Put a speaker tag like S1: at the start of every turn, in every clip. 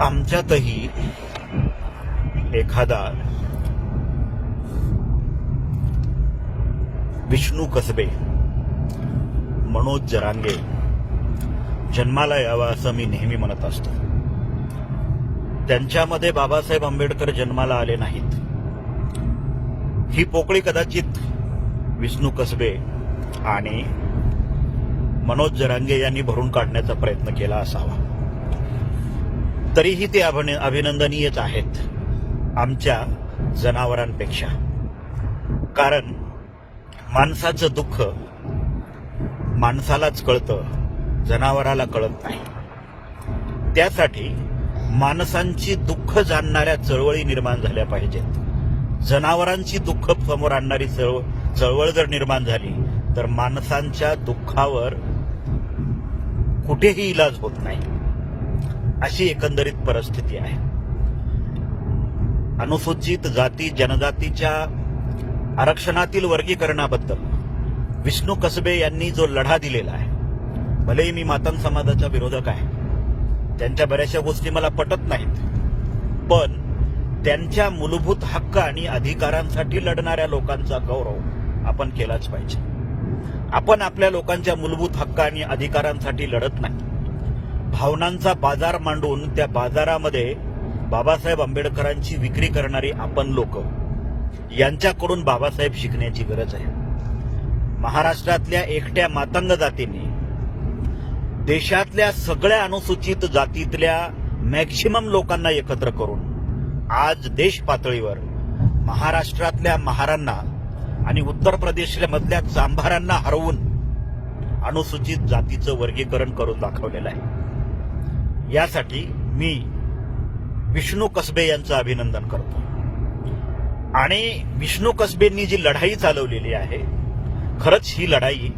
S1: आमच्यातही एखादा विष्णू कसबे मनोज जरांगे जन्माला यावा असं मी नेहमी म्हणत असतो. त्यांच्यामध्ये बाबासाहेब आंबेडकर जन्माला आले नाहीत. ही पोकळी कदाचित विष्णू कसबे आणि मनोज जरांगे यांनी भरून काढण्याचा प्रयत्न केला असावा. तरीही ते अभिन- अभिनंदनीयच आहेत आमच्या जनावरांपेक्षा. कारण माणसाचं दुःख माणसालाच कळतं जनावराला कळत नाही. त्यासाठी माणसांची दुःख जाणणाऱ्या चळवळी निर्माण झाल्या पाहिजेत. जनावरांची दुःख समोर आणणारी चळवळ चळवळ जर निर्माण झाली तर माणसांच्या दुःखावर कुठेही इलाज होत नाही. अशी एकंदरीत परिस्थिती आहे. अनुसूचित जाती जनजातीच्या आरक्षणातील वर्गीकरणाबद्दल विष्णू कसबे यांनी जो लढा दिलेला आहे भलेही मी मातंग समाजाचा विरोधक आहे त्यांच्या बऱ्याचशा गोष्टी मला पटत नाहीत पण त्यांच्या मूलभूत हक्क आणि अधिकारांसाठी लढणाऱ्या लोकांचा गौरव आपण केलाच पाहिजे. आपण आपल्या लोकांच्या मूलभूत हक्क आणि अधिकारांसाठी लढत नाही. भावनांचा बाजार मांडून त्या बाजारामध्ये बाबासाहेब आंबेडकरांची विक्री करणारी आपण लोक. यांच्याकडून बाबासाहेब शिकण्याची गरज आहे. महाराष्ट्रातल्या एकट्या मातंग जातींनी देशातल्या सगळ्या अनुसूचित जातीतल्या मॅक्झिमम लोकांना एकत्र करून आज देश पातळीवर महाराष्ट्रातल्या महारांना आणि उत्तर प्रदेशमधल्या चांभारांना हरवून अनुसूचित जातीचं वर्गीकरण करून दाखवलेलं आहे. यासाठी मी विष्णू कसबे यांचं अभिनंदन करतो. आणि विष्णू कसबेंनी जी लढाई चालवलेली आहे खरंच ही लढाई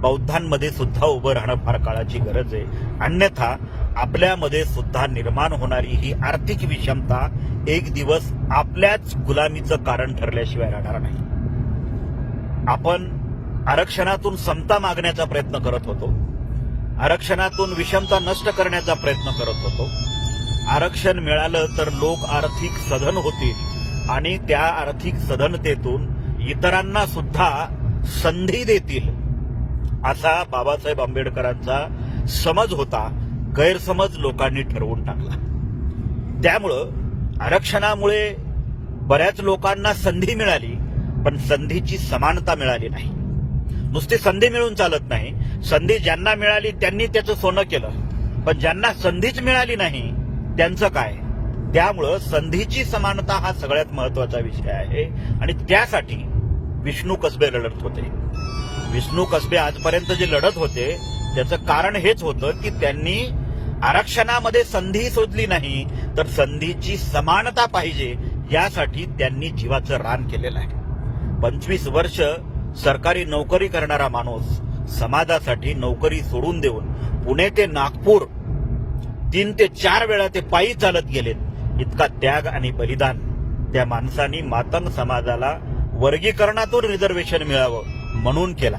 S1: बौद्धांमध्ये सुद्धा उभं राहणं फार काळाची गरज आहे. अन्यथा आपल्यामध्ये सुद्धा निर्माण होणारी ही आर्थिक विषमता एक दिवस आपल्याच गुलामीचं कारण ठरल्याशिवाय राहणार नाही. आपण आरक्षणातून समता मागण्याचा प्रयत्न करत होतो. आरक्षणातून विषमता नष्ट करण्याचा प्रयत्न करत होतो. आरक्षण मिळालं तर लोक आर्थिक सधन होतील आणि त्या आर्थिक सधनतेतून इतरांना सुद्धा संधी देतील असा बाबासाहेब आंबेडकरांचा समज होता गैरसमज लोकांनी ठरवून टाकला. त्यामुळं आरक्षणामुळे बऱ्याच लोकांना संधी मिळाली पण संधीची समानता मिळाली नाही. नुसती संधी मिळून चालत नाही. संधी ज्यांना मिळाली त्यांनी त्याचं सोनं केलं. पण ज्यांना संधीच मिळाली नाही त्यांचं काय? त्यामुळं संधीची समानता हा सगळ्यात महत्त्वाचा विषय आहे. आणि त्यासाठी विष्णू कसबे लढत होते. विष्णू कसबे आजपर्यंत जे लढत होते त्याचं कारण हेच होतं की त्यांनी आरक्षणामध्ये संधी शोधली नाही तर संधीची समानता पाहिजे यासाठी त्यांनी जीवाचं रान केलेलं आहे. पंचवीस वर्ष सरकारी नोकरी करणारा माणूस समाजासाठी नोकरी सोडून देऊन पुणे ते नागपूर तीन ते चार वेळा ते पायी चालत गेलेत. इतका त्याग आणि बलिदान. त्या माणसानी मातंग समाजाला वर्गीकरणातून रिझर्वेशन मिळावं म्हणून केला.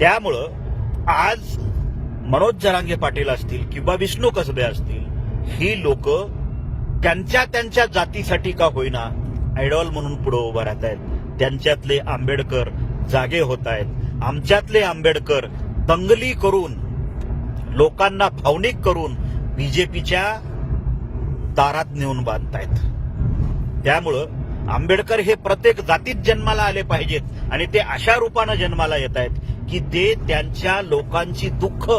S1: त्यामुळं आज मनोज जरांगे पाटील असतील किंवा विष्णू कसबे असतील ही लोक त्यांच्या त्यांच्या जातीसाठी का होईना आयडॉल म्हणून पुढे उभं राहत आहेत त्यांच्यातले आंबेडकर जागे होत आहेत. आमच्यातले आंबेडकर दंगली करून लोकांना भावनिक करून बीजेपीच्या दारात नेऊन बांधतायत. त्यामुळं आंबेडकर हे प्रत्येक जातीत जन्माला आले पाहिजेत आणि ते अशा रूपानं जन्माला येत आहेत की ते त्यांच्या लोकांची दुःख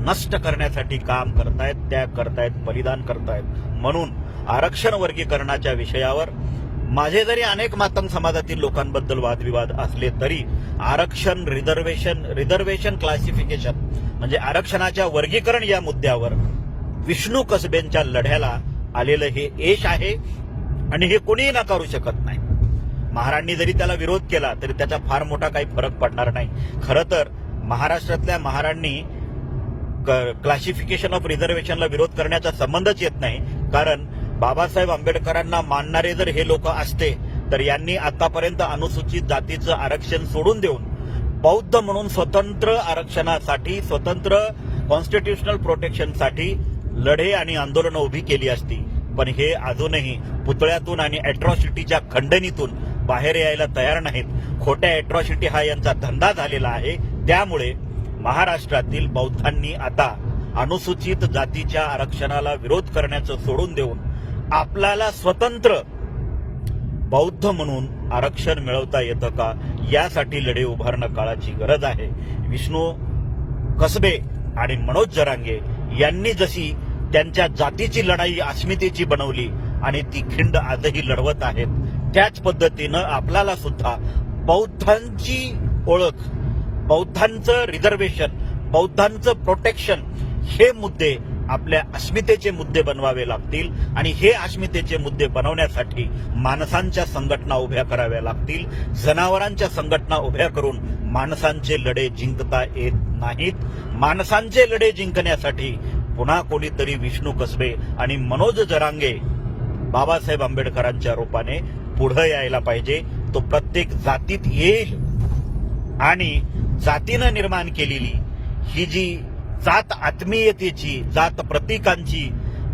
S1: नष्ट करण्यासाठी काम करतायत त्याग करतायत बलिदान करतायत. म्हणून आरक्षण वर्गीकरणाच्या विषयावर माझे जरी अनेक मातंग समाजातील लोकांबद्दल वादविवाद असले तरी आरक्षण रिझर्वेशन रिझर्वेशन क्लासिफिकेशन म्हणजे आरक्षणाच्या वर्गीकरण या मुद्द्यावर विष्णू कसबेंच्या लढ्याला आलेलं हे यश आहे आणि हे कोणीही नाकारू शकत नाही. महाराणी जरी त्याला विरोध केला तरी त्याचा फार मोठा काही फरक पडणार नाही. खरं तर महाराष्ट्रातल्या महारांनी क्लासिफिकेशन ऑफ रिझर्वेशनला विरोध करण्याचा संबंधच येत नाही कारण बाबासाहेब आंबेडकरांना मानणारे जर हे लोक असते तर यांनी आतापर्यंत अनुसूचित जातीचं आरक्षण सोडून देऊन बौद्ध म्हणून स्वतंत्र आरक्षणासाठी स्वतंत्र कॉन्स्टिट्युशनल प्रोटेक्शनसाठी लढे आणि आंदोलनं उभी केली असती. पण हे अजूनही पुतळ्यातून आणि अॅट्रॉसिटीच्या खंडणीतून बाहेर यायला तयार नाहीत. खोट्या अॅट्रॉसिटी हा यांचा धंदा झालेला आहे. त्यामुळे महाराष्ट्रातील बौद्धांनी आता अनुसूचित जातीच्या आरक्षणाला विरोध करण्याचं सोडून देऊन आपल्याला स्वतंत्र बौद्ध म्हणून आरक्षण मिळवता येतं का? यासाठी लढे उभारणं काळाची गरज आहे. विष्णू कसबे आणि मनोज जरांगे यांनी जशी त्यांच्या जातीची लढाई अस्मितेची बनवली आणि ती खिंड आजही लढवत आहेत त्याच पद्धतीनं आपल्याला सुद्धा बौद्धांची ओळख बौद्धांचं रिझर्वेशन बौद्धांचं प्रोटेक्शन हे मुद्दे आपल्या अस्मितेचे मुद्दे बनवावे लागतील आणि हे अस्मितेचे मुद्दे बनवण्यासाठी माणसांच्या संघटना उभ्या कराव्या लागतील. जनावरांच्या संघटना उभ्या करून माणसांचे लढे जिंकता येत नाहीत. माणसांचे लढे जिंकण्यासाठी पुन्हा कोणीतरी विष्णू कसबे आणि मनोज जरांगे बाबासाहेब आंबेडकरांच्या रूपाने पुढे यायला पाहिजे. तो प्रत्येक जातीत येईल. आणि जातीनं निर्माण केलेली ही जी जात आत्मीयतेची जात प्रतीकांची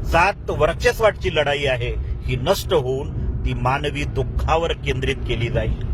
S1: जात वर्चस्वाटची लढाई आहे. ही नष्ट होऊन ती मानवी दुःखावर केंद्रित केली जाईल.